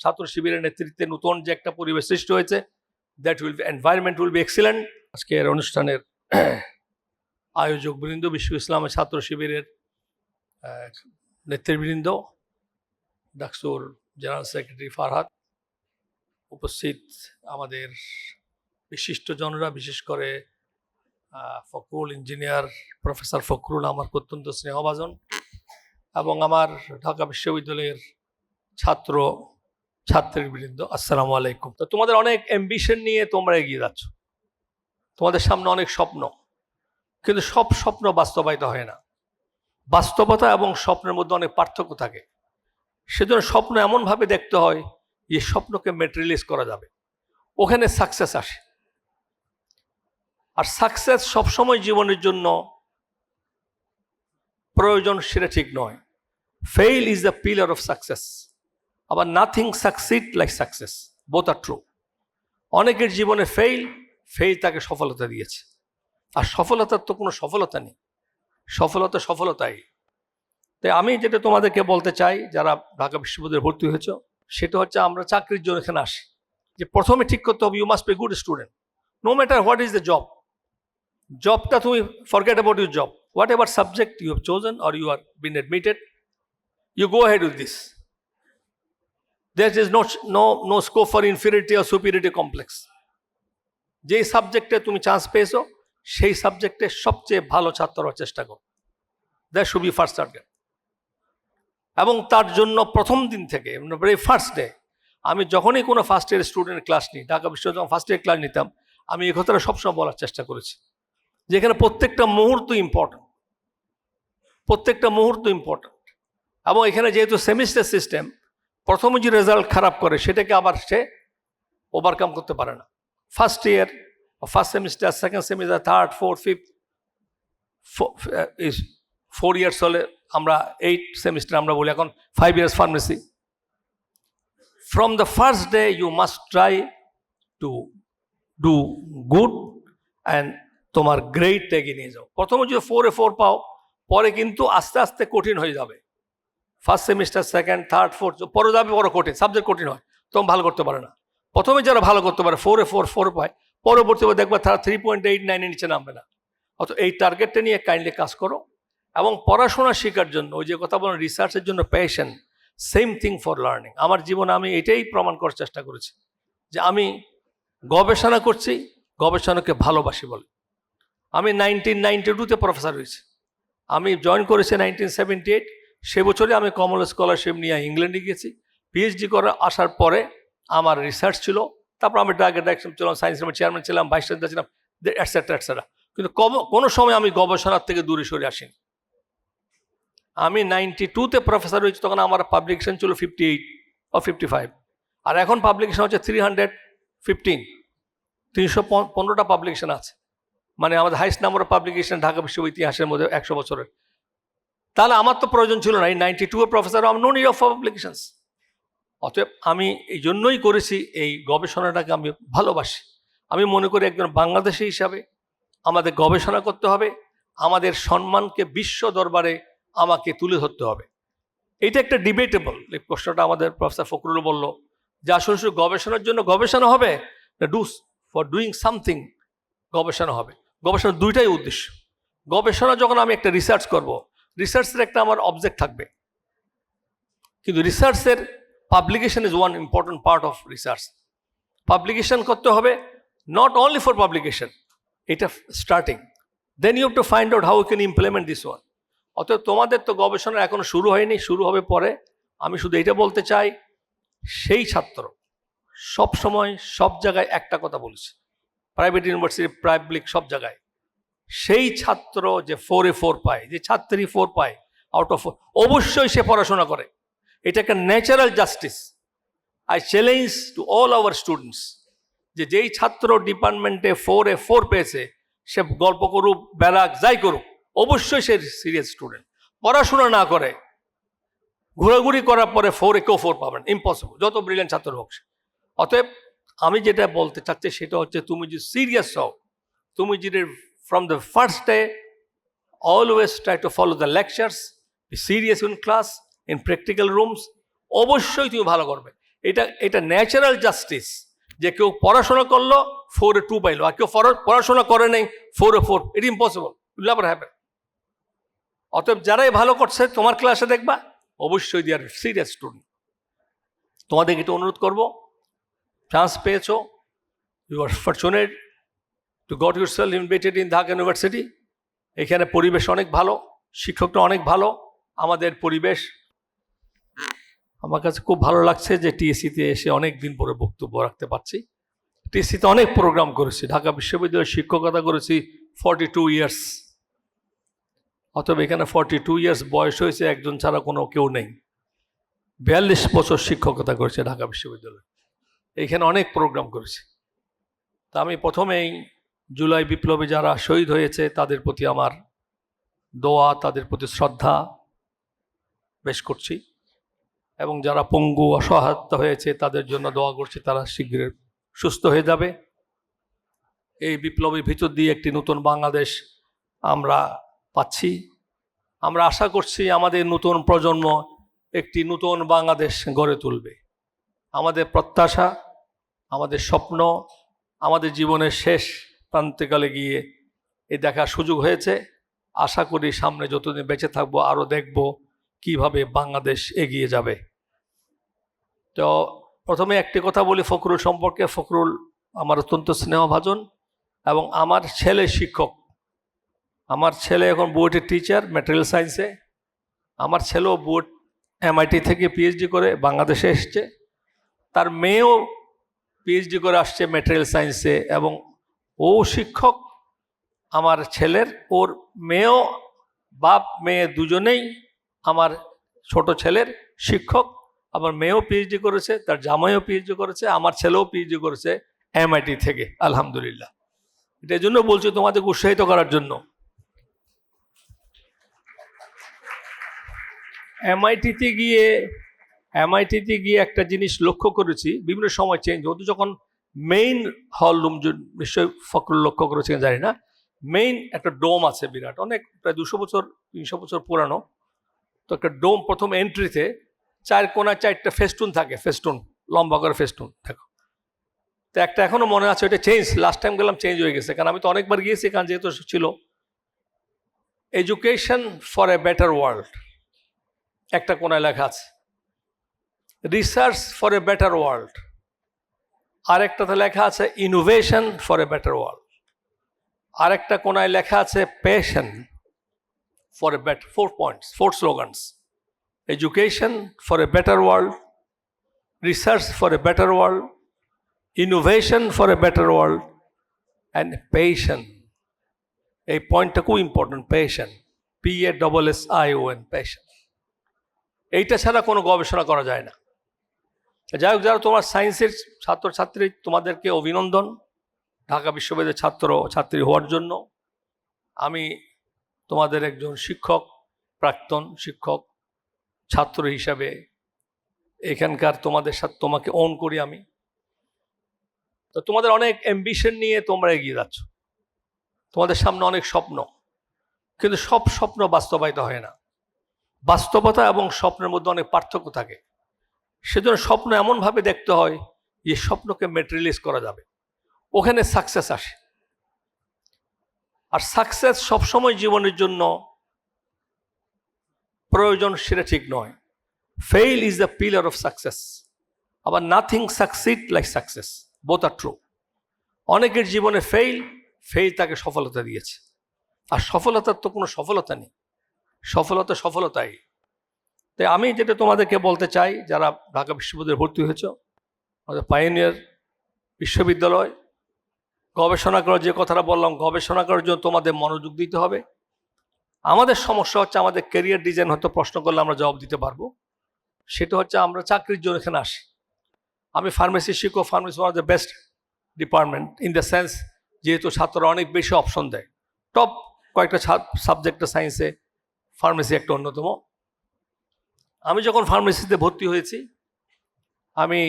ছাত্র শিবিরের নেতৃত্বে নতুন যে একটা পরিবেশ সৃষ্টি হয়েছে that will environment will be excellent আজকের অনুষ্ঠানের আয়োজক বৃন্দ বিশ্ব ইসলামের ছাত্র শিবিরের নেতৃবৃন্দ ডাকসুর জেনারেল সেক্রেটারি ফারহাদ উপস্থিত আমাদের বিশিষ্ট জনরা বিশেষ করে আহ, ফখরুল ইঞ্জিনিয়ার প্রফেসর ফখরুল আমার অত্যন্ত স্নেহভাজন এবং আমার ঢাকা বিশ্ববিদ্যালয়ের ছাত্র ছাত্রীর বৃন্দ, আসসালামু আলাইকুম। তো তোমাদের অনেক অ্যাম্বিশন নিয়ে তোমরা এগিয়ে যাচ্ছ। তোমাদের সামনে অনেক স্বপ্ন। কিন্তু সব স্বপ্ন বাস্তবায়িত হয় না। বাস্তবতা এবং স্বপ্নের মধ্যে অনেক পার্থক্য থাকে। সেজন্য স্বপ্ন এমনভাবে দেখতে হয়, যে স্বপ্নকে মেটেরিয়ালাইজ করা যাবে। ওখানে সাকসেস আসে। আর সাকসেস সবসময় জীবনের জন্য প্রয়োজন সেটা ঠিক নয়। Fail is the pillar of success আবার nothing succeed like success both are true অনেকের জীবনে ফেইল ফেইল তাকে সফলতা দিয়েছে। আর সফলতার তো কোনো সফলতা নেই। সফলতা সফলতাই। তাই আমি যেটা তোমাদেরকে বলতে চাই, যারা ঢাকা বিশ্ববিদ্যালয়ে ভর্তি হয়েছ, সেটা হচ্ছে আমরা চাকরির জন্য এখানে আসি। যে প্রথমে ঠিক করতে হবে you must be good student no matter what is the job জবটা তুমি forget about your job whatever subject you have chosen or you are been admitted you go ahead with this. There is no, no, no scope for inferiority or superiority complex. যেই সাবজেক্টে তুমি chance পেয়েছ সেই সাবজেক্টে সবচেয়ে ভালো ছাত্র হওয়ার চেষ্টা করো। That should be first target এবং তার জন্য প্রথম দিন থেকে ফার্স্ট ডে আমি যখনই কোনো ফার্স্ট ইয়ার স্টুডেন্ট ক্লাস নিই ঢাকা বিশ্ববিদ্যালয় ফার্স্ট ইয়ার ক্লাস নিতাম আমি এই সবসময় বলার চেষ্টা করেছি। যেখানে প্রত্যেকটা মুহূর্ত ইম্পর্টেন্ট প্রত্যেকটা মুহূর্ত ইম্পর্টেন্ট এবং এখানে যেহেতু সেমিস্টার সিস্টেম প্রথমে যে রেজাল্ট খারাপ করে, সেটাকে আবার সে ওভারকাম করতে পারে না। First year first semester second semester third fourth fifth four years হলে আমরা এইট সেমিস্টার আমরা বলি, এখন five years pharmacy from the first day you must try to do good and তোমার গ্রেডটা এগিয়ে নিয়ে যাও। প্রথমে যদি ফোরে ফোর পাও, পরে কিন্তু আস্তে আস্তে কঠিন হয়ে যাবে। First semester second third fourth পরে যাবে বড় কঠিন। সাবজেক্ট কঠিন হয় তখন ভালো করতে পারে না। প্রথমে যারা ভালো করতে পারে ফোরে ফোর ফোর পায়, পরবর্তী দেখবে তারা থ্রি পয়েন্ট এইট নাইনের নিচে নামবে না। অত এই টার্গেটটা নিয়ে কাইন্ডলি কাজ করো। এবং পড়াশোনা শেখার জন্য, ওই যে কথা বলেন রিসার্চের জন্য passion same thing for learning আমার জীবনে আমি এটাই প্রমাণ করার চেষ্টা করেছি, যে আমি গবেষণা করছি, গবেষণাকে ভালোবাসি বলে। আমি নাইনটিন নাইনটি টুতে প্রফেসর হয়েছি। আমি জয়েন করেছি নাইনটিন সেভেন্টি এইট সে বছরে আমি কমন স্কলারশিপ নিয়ে ইংল্যান্ডে গিয়েছি। পিএইচডি করে আসার পরে আমার রিসার্চ ছিল। তারপর আমি ড্রাগ ডাইরেকশন ছিলাম সায়েন্স চেয়ারম্যান ছিলাম ভাইস চেয়ারম্যান ছিলাম অ্যাটসেট্রা অ্যাটসেট্রা কিন্তু কোনো সময় আমি গবেষণার থেকে দূরে সরে আসিনি। আমি নাইনটি টুতে প্রফেসর হয়েছি, তখন আমার পাবলিকেশন ছিল ফিফটি এইট ও ফিফটি ফাইভ আর এখন পাবলিকেশন হচ্ছে থ্রি হান্ড্রেড ফিফটিন তিনশো পনেরোটা পাবলিকেশন আছে। মানে আমাদের highest number of publication Dhaka বিশ্ব ইতিহাসের মধ্যে একশো বছরের। তাহলে আমার তো প্রয়োজন ছিল না। এই নাইনটি টু প্রফেসর আমার নো নিড অফ পাবলিকেশনস অতএব আমি এই জন্যই করেছি এই গবেষণাটাকে আমি ভালোবাসি। আমি মনে করি একজন বাংলাদেশি হিসাবে আমাদের গবেষণা করতে হবে, আমাদের সম্মানকে বিশ্ব দরবারে আমাকে তুলে ধরতে হবে। এটা একটা ডিবেটেবল এই প্রশ্নটা আমাদের প্রফেসর ফখরুল বলল যে আসলে শুধু গবেষণার জন্য গবেষণা হবে না ডু ফর ডুইং সামথিং গবেষণা হবে? গবেষণার দুইটাই উদ্দেশ্য। গবেষণা যখন আমি একটা রিসার্চ করব রিসার্চের একটা আমার অবজেক্ট থাকবে। কিন্তু রিসার্চের publication is one important part of research publication করতে হবে নট অনলি ফর পাবলিকেশন এটা starting then you to find out how can implement this one অতএব তোমাদের তো গবেষণা এখনও শুরু হয়নি, শুরু হবে পরে। আমি শুধু এটা বলতে চাই, সেই ছাত্র সব সময় সব জায়গায় একটা কথা বলেছে। প্রাইভেট ইউনিভার্সিটি পাবলিক সব জায়গায়। সেই ছাত্র যে ফোরে ফোর পায়, যে ছাত্রী ফোর পায় আউট অফ অবশ্যই সে পড়াশোনা করে। এটা একটা natural justice I challenge to all our students যে যেই ছাত্র ডিপার্টমেন্টে ফোরে ফোর পেয়েছে, সে গল্প করুক ব্যারাক যাই করুক, অবশ্যই সে সিরিয়াস স্টুডেন্ট পড়াশোনা না করে, ঘোরাঘুরি করার পরে ফোরে কেউ ফোর পাবেন ইম্পসিবল যত ব্রিলিয়ান ছাত্র হোক। অতএব আমি যেটা বলতে চাচ্ছি সেটা হচ্ছে, তুমি যদি সিরিয়াস হও, তুমি যদি from the first day always try to follow the lectures be serious in class in practical rooms অবশ্যই তুমি ভালো করবে। এটা এটা ন্যাচারাল জাস্টিস যে কেউ পড়াশোনা করল ফোরে টু পাইলো। আর কেউ পড়া- পড়াশোনা করে নেই ফোরে for it impossible will happen অতএব যারাই ভালো করছে, তোমার ক্লাসে দেখবা, অবশ্যই দিয়ে সিরিয়াস স্টুডেন্ট তোমাদেরকে একটু অনুরোধ করব। চান্স পেয়েছ। You are fortunate to got yourself invited in Dhaka university এখানে পরিবেশ অনেক ভালো শিক্ষকটা অনেক ভালো, আমাদের পরিবেশ আমার কাছে খুব ভালো লাগছে যে টিএসসিতে এসে অনেক দিন পরে বক্তব্য রাখতে পারছি। টিএসসিতে অনেক প্রোগ্রাম করেছি, ঢাকা বিশ্ববিদ্যালয়ে শিক্ষকতা করেছি ফর্টি টু ইয়ার্স অতএব এখানে ফর্টি টু ইয়ার্স বয়স হয়েছে, একজন ছাড়া কোনো কেউ নেই। বিয়াল্লিশ বছর শিক্ষকতা করেছে ঢাকা বিশ্ববিদ্যালয়ে। এইখানে অনেক প্রোগ্রাম করেছি। তা আমি প্রথমেই জুলাই বিপ্লবে যারা শহীদ হয়েছে, তাদের প্রতি আমার দোয়া, তাদের প্রতি শ্রদ্ধা পেশ করছি। এবং যারা পঙ্গু অসহায়তা হয়েছে, তাদের জন্য দোয়া করছি, তারা শীঘ্র সুস্থ হয়ে যাবে। এই বিপ্লবের ভিতর দিয়ে একটি নতুন বাংলাদেশ আমরা পাচ্ছি। আমরা আশা করছি আমাদের নতুন প্রজন্ম একটি নতুন বাংলাদেশ গড়ে তুলবে। আমাদের প্রত্যাশা, আমাদের স্বপ্ন, আমাদের জীবনের শেষ প্রান্তিকালে গিয়ে এই দেখার সুযোগ হয়েছে। আশা করি সামনে যতদিন বেঁচে থাকব আরও দেখব কীভাবে বাংলাদেশ এগিয়ে যাবে। তো প্রথমে একটি কথা বলি ফখরুল সম্পর্কে। ফখরুল আমার অত্যন্ত স্নেহভাজন এবং আমার ছেলে শিক্ষক। আমার ছেলে এখন বুয়েটের টিচার ম্যাটেরিয়াল সায়েন্সে আমার ছেলেও বুয়েট এমআইটি থেকে পিএইচডি করে বাংলাদেশে এসছে। তার মেয়েও পিএইচডি করে আসছে ম্যাটেরিয়াল সায়েন্সে এবং ও শিক্ষক, আমার ছেলের, ওর মেয়েও, বাপ, মেয়ে দুজনেই আমার ছোট ছেলের শিক্ষক। আমার মেয়েও পিএইচডি করেছে, তার জামাইও পিএইচডি করেছে, আমার ছেলেও পিএইচডি করেছে এমআইটি থেকে, আলহামদুলিল্লাহ। এটার জন্য বলছি তোমাদেরকে উৎসাহিত করার জন্য। এমআইটিতে গিয়ে এমআইটিতে গিয়ে একটা জিনিস লক্ষ্য করেছি, বিভিন্ন সময় চেঞ্জ হতো যখন মেইন হল রুম নিশ্চয়ই ফখরুল লক্ষ্য করেছেন জানি না। মেইন একটা ডোম আছে বিরাট। অনেক, প্রায় দুশো বছর, তিনশো বছর পুরানো। তো একটা ডোম প্রথম এন্ট্রিতে চার কোনায় চারটা ফেস্টুন থাকে ফেস্টুন লম্বা করে ফেস্টুন দেখো। তো একটা এখনও মনে আছে ওটা চেঞ্জ লাস্ট টাইম গেলাম চেঞ্জ হয়ে গেছে। কারণ আমি তো অনেকবার গিয়েছি কারণ যেহেতু ছিল। Education for a better world একটা কোনায় লেখা আছে। Research for a better world আরেকটাতে লেখা আছে innovation for a better world আরেকটা কোনায় লেখা আছে passion for a bet four points four slogans education for a better world research for a better world innovation for a better world and passion এই পয়েন্টটা খুব important passion P A double S I O N passion এইটা ছাড়া কোনো গবেষণা করা যায় না। যাই হোক যারা তোমার সায়েন্সের ছাত্রছাত্রী, তোমাদেরকে অভিনন্দন। ঢাকা বিশ্ববিদ্যালয়ের ছাত্র ছাত্রী হওয়ার জন্য। আমি তোমাদের একজন শিক্ষক, প্রাক্তন শিক্ষক, ছাত্র হিসাবে এখানকার তোমাদের সাথে তোমাকে অন করি আমি। তো তোমাদের অনেক অ্যাম্বিশন নিয়ে তোমরা এগিয়ে যাচ্ছ। তোমাদের সামনে অনেক স্বপ্ন। কিন্তু সব স্বপ্ন বাস্তবায়িত হয় না। বাস্তবতা এবং স্বপ্নের মধ্যে অনেক পার্থক্য থাকে। সেজন্য স্বপ্ন এমনভাবে দেখতে হয় যে স্বপ্নকে মেটেরিয়ালাইজ করা যাবে। ওখানে সাকসেস আসে। আর সাকসেস সবসময় জীবনের জন্য প্রয়োজন সেটা ঠিক নয়। Fail is the pillar of success আবার nothing succeed like success both are true অনেকের জীবনে ফেইল ফেইল তাকে সফলতা দিয়েছে। আর সফলতার তো কোনো সফলতা নেই। সফলতা সফলতাই। তাই আমি যেটা তোমাদেরকে বলতে চাই, যারা ঢাকা বিশ্ববিদ্যালয়ে ভর্তি হয়েছ, আমাদের পাইনিয়ার বিশ্ববিদ্যালয়, গবেষণা করার যে কথাটা বললাম, গবেষণা করার জন্য তোমাদের মনোযোগ দিতে হবে। আমাদের সমস্যা হচ্ছে আমাদের ক্যারিয়ার ডিজাইন হয়তো প্রশ্ন করলে আমরা জবাব দিতে পারব। সেটা হচ্ছে আমরা চাকরির জন্য এখানে আসি। আমি ফার্মেসি শিখো pharmacy one of the best department in the sense যেহেতু ছাত্ররা অনেক বেশি অপশন দেয়। টপ কয়েকটা সাবজেক্টে সায়েন্সে ফার্মেসি একটা অন্যতম। আমি যখন ফার্মেসিতে ভর্তি হয়েছি, আমি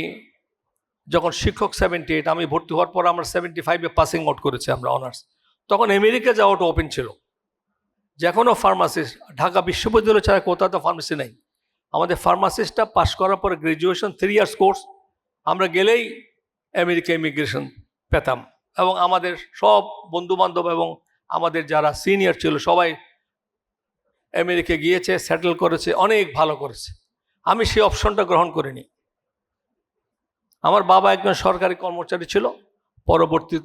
যখন শিক্ষক সেভেন্টি এইট আমি ভর্তি হওয়ার পর আমরা সেভেন্টি ফাইভে পাসিং আউট করেছি আমরা অনার্স তখন আমেরিকা যাওয়াটা ওপেন ছিল। যে কোনো ফার্মাসিস্ট ঢাকা বিশ্ববিদ্যালয় ছাড়া কোথাও তো ফার্মেসি নেই। আমাদের ফার্মাসিস্টটা পাশ করার পরে গ্রাজুয়েশন থ্রি ইয়ার্স কোর্স আমরা গেলেই আমেরিকা ইমিগ্রেশন পেতাম। এবং আমাদের সব বন্ধু বান্ধব এবং আমাদের যারা সিনিয়র ছিল, সবাই আমেরিকা গিয়েছে সেটেল করেছে, অনেক ভালো করেছে। আমি সেই অপশনটা গ্রহণ করিনি। আমার বাবা একজন সরকারি কর্মচারী ছিল। পরবর্তী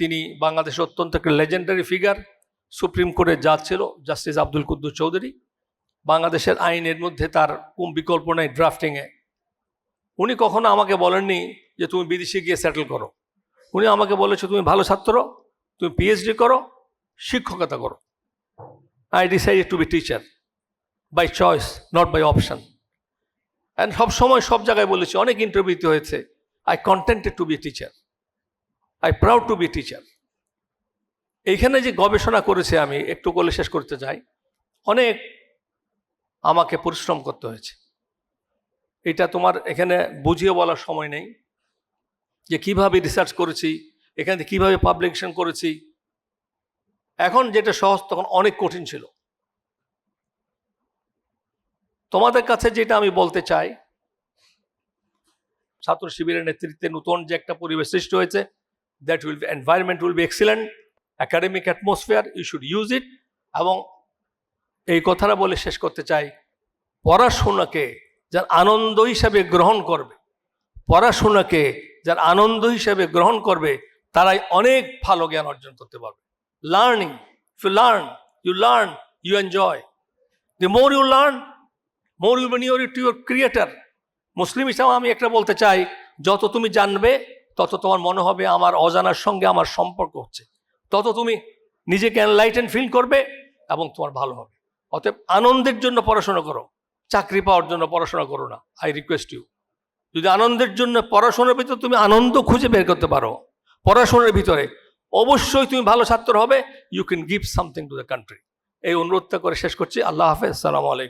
তিনি বাংলাদেশে অত্যন্ত একটা লেজেন্ডারি ফিগার সুপ্রিম কোর্টের জাজ ছিল জাস্টিস আব্দুল কুদ্দুস চৌধুরী। বাংলাদেশের আইনের মধ্যে তার কোন বিকল্প নেই ড্রাফটিংয়ে উনি কখনো আমাকে বলেননি যে তুমি বিদেশে গিয়ে সেটেল করো। উনি আমাকে বলেছে, তুমি ভালো ছাত্র, তুমি পিএইচডি করো, শিক্ষকতা করো। I decide to be teacher by choice not by option and সব সময় সব জায়গায় বলেছি, অনেক ইন্টারভিউতে হয়েছে I contented to be teacher I proud to be teacher এইখানে যে গবেষণা করেছে আমি, একটু বলে শেষ করতে চাই, অনেক আমাকে পরিশ্রম করতে হয়েছে। এটা তোমার এখানে বুঝিয়ে বলার সময় নেই যে কীভাবে রিসার্চ করেছি, এখান থেকে কীভাবে পাবলিকেশন করেছি এখন যেটা সহজ, তখন অনেক কঠিন ছিল। তোমাদের কাছে যেটা আমি বলতে চাই, ছাত্র শিবিরের নেতৃত্বে নতুন যে একটা পরিবেশ সৃষ্টি হয়েছে that will environment will be excellent academic atmosphere you should use it এবং এই কথাটা বলে শেষ করতে চাই, পড়াশোনাকে যার আনন্দ হিসাবে গ্রহণ করবে, পড়াশোনাকে যার আনন্দ হিসাবে গ্রহণ করবে, তারাই অনেক ভালো জ্ঞান অর্জন করতে পারবে। Learning you learn you learn you enjoy the more you learn more you near to your creator মুসলিম হিসাবে আমি একটা বলতে চাই, যত তুমি জানবে, তত তোমার মনে হবে আমার অজানার সঙ্গে আমার সম্পর্ক হচ্ছে। তত তুমি নিজেকে এনলাইটেন ফিল করবে এবং তোমার ভালো হবে। অতএব আনন্দের জন্য পড়াশোনা করো। চাকরি পাওয়ার জন্য পড়াশোনা করো না। আই রিকোয়েস্ট ইউ যদি আনন্দের জন্য পড়াশোনার ভিতরে তুমি আনন্দ খুঁজে বের করতে পারো, পড়াশোনার ভিতরে অবশ্যই তুমি ভালো ছাত্র হবে। You can give something to the country এই অনুরোধটা করে শেষ করছি। আল্লাহ হাফেজ। সালাম আলাইকুম।